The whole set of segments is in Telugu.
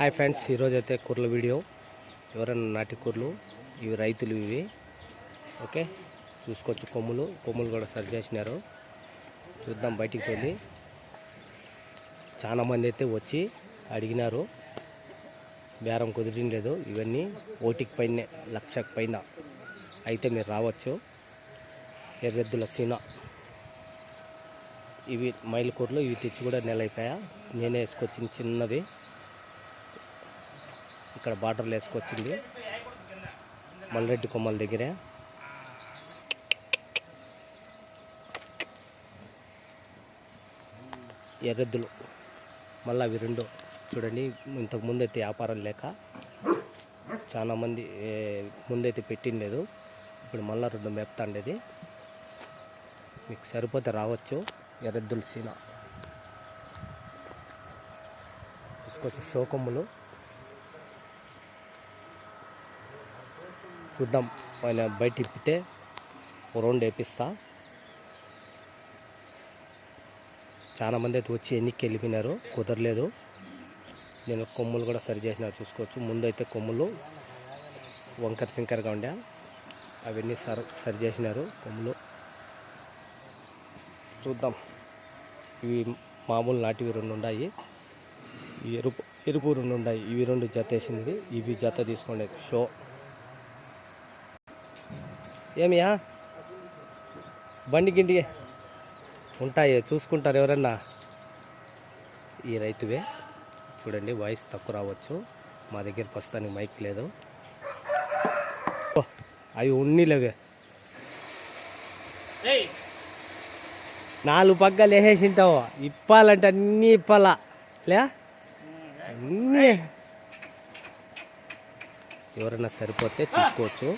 హాయ్ ఫ్రెండ్స్ ఈరోజు అయితే కూరల వీడియో. ఎవరైనా నాటి కూరలు ఇవి రైతులు ఇవి. ఓకే చూసుకోవచ్చు కొమ్ములు. కొమ్ములు కూడా సరి చేసినారు. చూద్దాం బయటికి తోలి. చాలామంది అయితే వచ్చి అడిగినారు. బేరం కుదిరిం లేదు ఇవన్నీ ఓటికి పైన లక్షకు పైన అయితే మీరు రావచ్చు. ఎర్రెద్దుల సీన. ఇవి మైలు కూరలు ఇవి తెచ్చి కూడా నెల అయిపోయా. నేనే వేసుకొచ్చింది చిన్నది ఇక్కడ బార్డర్లు వేసుకొచ్చింది. మల్లెడ్డి కొమ్మల దగ్గరే. ఎర్రెద్దులు. మళ్ళీ అవి రెండు. చూడండి ఇంతకు ముందైతే అయితే వ్యాపారం లేక చాలామంది ముందైతే పెట్టిండలేదు ఇప్పుడు మళ్ళీ రెండు మేపుతాండేది. మీకు సరిపోతే రావచ్చు. ఎర్రెద్దుల సీన. చూసుకోవచ్చు షోకమ్ములు చూద్దాం. ఆయన బయట ఇప్పితే రౌండ్ వేపిస్తా. చాలా మంది అయితే వచ్చి ఎన్నికి వెళ్ళిపోయినారు. కుదరలేదు. నేను కొమ్ములు కూడా సరి చేసిన చూసుకోవచ్చు. ముందు అయితే కొమ్ములు వంకర చింకరగా ఉండే. అవన్నీ సర సరి చేసినారు కొమ్ములు. చూద్దాం. ఇవి మామూలు నాటివి రెండు ఉన్నాయి ఎరుపు ఎరుపు రెండు ఉన్నాయి ఇవి రెండు జత వేసింది. ఇవి జత తీసుకోండి. షో. ఏమియా? బండి గిండి ఉంటాయి చూసుకుంటారు ఎవరన్నా. ఈ రైతువే. చూడండి వాయిస్ తక్కువ రావచ్చు. మా దగ్గర ప్రస్తుతానికి మైక్ లేదు. అవి ఉన్నీలేవే. నాలుగు పగ్గాలు వేసేసింటావు. ఇప్పాలంటే అన్నీ ఇప్పాలా. లే అన్నీ. ఎవరైనా సరిపోతే తీసుకోవచ్చు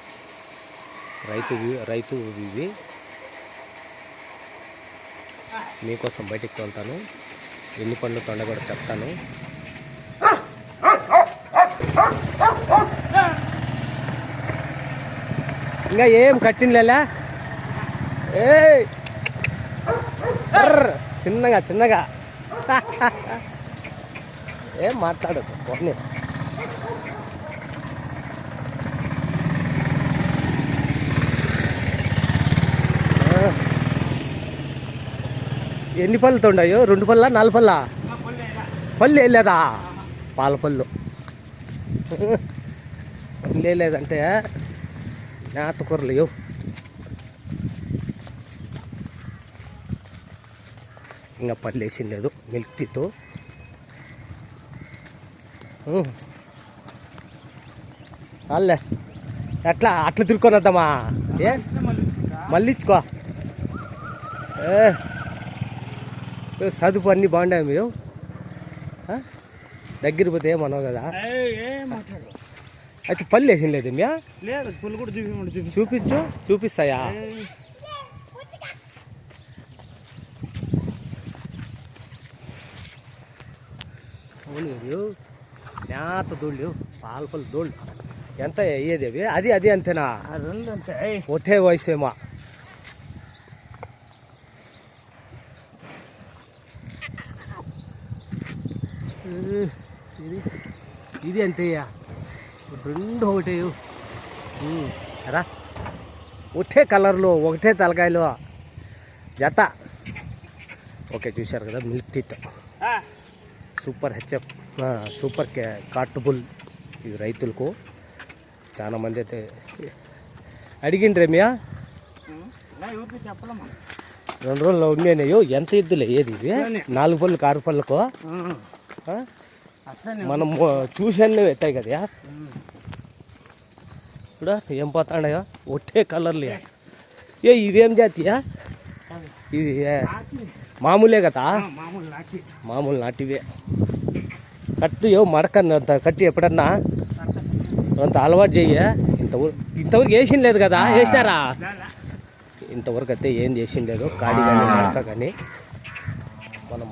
రైతు రైతు ఇవి మీకోసం బయటికి తోలుతాను ఎన్ని పండ్లు తొండ కూడా చెప్తాను. ఇంకా ఏం కట్టిండ్లేలా? ఏ చిన్నగా చిన్నగా. ఏం మాట్లాడదు పోనీ. ఎన్ని పళ్ళతో ఉన్నాయో రెండు పళ్ళ? నాలుగు పళ్ళ? పళ్ళు వేయలేదా? పాల పళ్ళు. పళ్ళు వేయలేదంటే నేత ఇంకా పళ్ళు వేసింది లేదు మిల్క్ తీతో చాలే ఎట్లా? అట్లా తిరుక్కొని వద్దామా? ఏ? మళ్ళీ ఇచ్చుకో. ఏ, చదువు అన్నీ బాగున్నాయి మీరు? దగ్గర పోతే ఏమన్నావు కదా? అయితే పళ్ళు వేసింది లేదు మ్యా చూపించు చూపిస్తాయా? అవును నేత దోళ్ళు పాల పళ్ళు దోళ్ళు ఎంత అయ్యేది అవి? అది అది అంతేనా? అది ఉంది అంతే ఇది ఇది అంతేయా రెండు ఒకటే. రా. ఒకటే కలర్లో ఒకటే తలకాయలు. జత. ఓకే చూశారు కదా milk teeth. Super HF super కే కాటుబుల్ ఇవి రైతులకు. చాలా మంది అయితే అడిగిండ్రే మియా ఊపి చెప్పలమ్మా రెండు రోజులు ఉండేనయ్యో ఎంత ఇద్దులే ఏది ఇది నాలుగు పళ్ళు కారు పళ్ళకు? మనం చూసాను ఎత్తాయి కదా ఇప్పుడు ఏం పోతాడయా? ఒట్టే కలర్లు ఏ ఇవేం జాతియా ఇవి ఏ, మామూలే కదా? మామూలు నాటివే కట్టు ఏవో మడకన్ను అంత కట్టి ఎప్పుడన్నా? అంత అలవాటు చెయ్య ఇంతవరకు ఇంతవరకు వేసింది లేదు కదా? వేసినారా? ఇంతవరకు అయితే ఏం లేదు. ఖాళీ కానీ మడక కానీ. మనం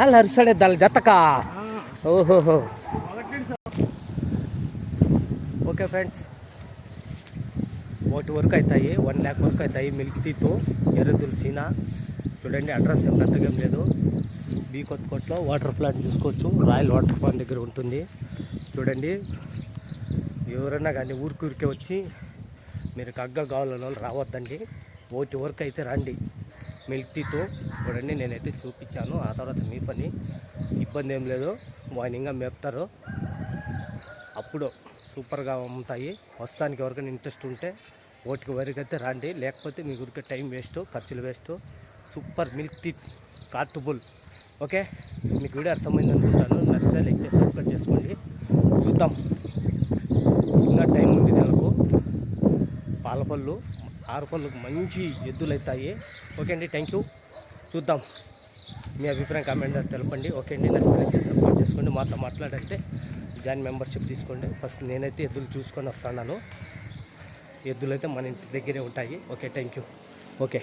ఎలా అరిసాడే దాని జతక? ఓహోహో. Okay friends. ఒకటి వరకు అవుతాయి వన్ ల్యాక్ వరకు అవుతాయి మిల్క్ టీతో ఎర్రదులు సీనా. చూడండి అడ్రస్ ఏం పెద్దగా లేదు. బీ కొత్తకోటలో వాటర్ ప్లాంట్ చూసుకోవచ్చు రాయల్ వాటర్ ప్లాంట్ దగ్గర ఉంటుంది. చూడండి ఎవరైనా కానీ ఊరికూరికే వచ్చి మీరు కగ్గ కావాలని వాళ్ళు రావద్దండి. ఓటి వరకు అయితే రండి. మిల్క్ టీతో చూడండి నేనైతే చూపించాను. ఆ తర్వాత మీ పని. ఇబ్బంది ఏం లేదు. మార్నింగ్గా మేపుతారు. అప్పుడు సూపర్గా ఉంటాయి. వస్తానికి ఎవరికైనా ఇంట్రెస్ట్ ఉంటే ఓటికి వరకైతే రండి. లేకపోతే మీ ఊరికి టైం వేస్ట్ ఖర్చులు వేస్ట్. సూపర్ మిల్క్ టీ కార్టబుల్ ఓకే? మీకు వీడియో అర్థమైంది అనుకుంటాను. నచ్చితే లైక్ చేసి సబ్స్క్రైబ్ చేసుకోండి. చూద్దాం. ఇంకా టైం ఉంది నెలకు పాల పళ్ళు ఆరు పళ్ళు మంచి ఎద్దులు అవుతాయి ఓకే అండి థ్యాంక్ యూ చూద్దాం. మీ అభిప్రాయం కామెంట్ తెలపండి. ఓకే అండి నచ్చితే సపోర్ట్ చేసుకోండి. మాతో మాట్లాడితే జాయిన్ మెంబర్షిప్ తీసుకోండి. ఫస్ట్ నేనైతే ఎద్దులు చూసుకొని వస్తున్నాను ఎద్దులు అయితే మన ఇంటి దగ్గరే ఉంటాయి. Okay thank you okay.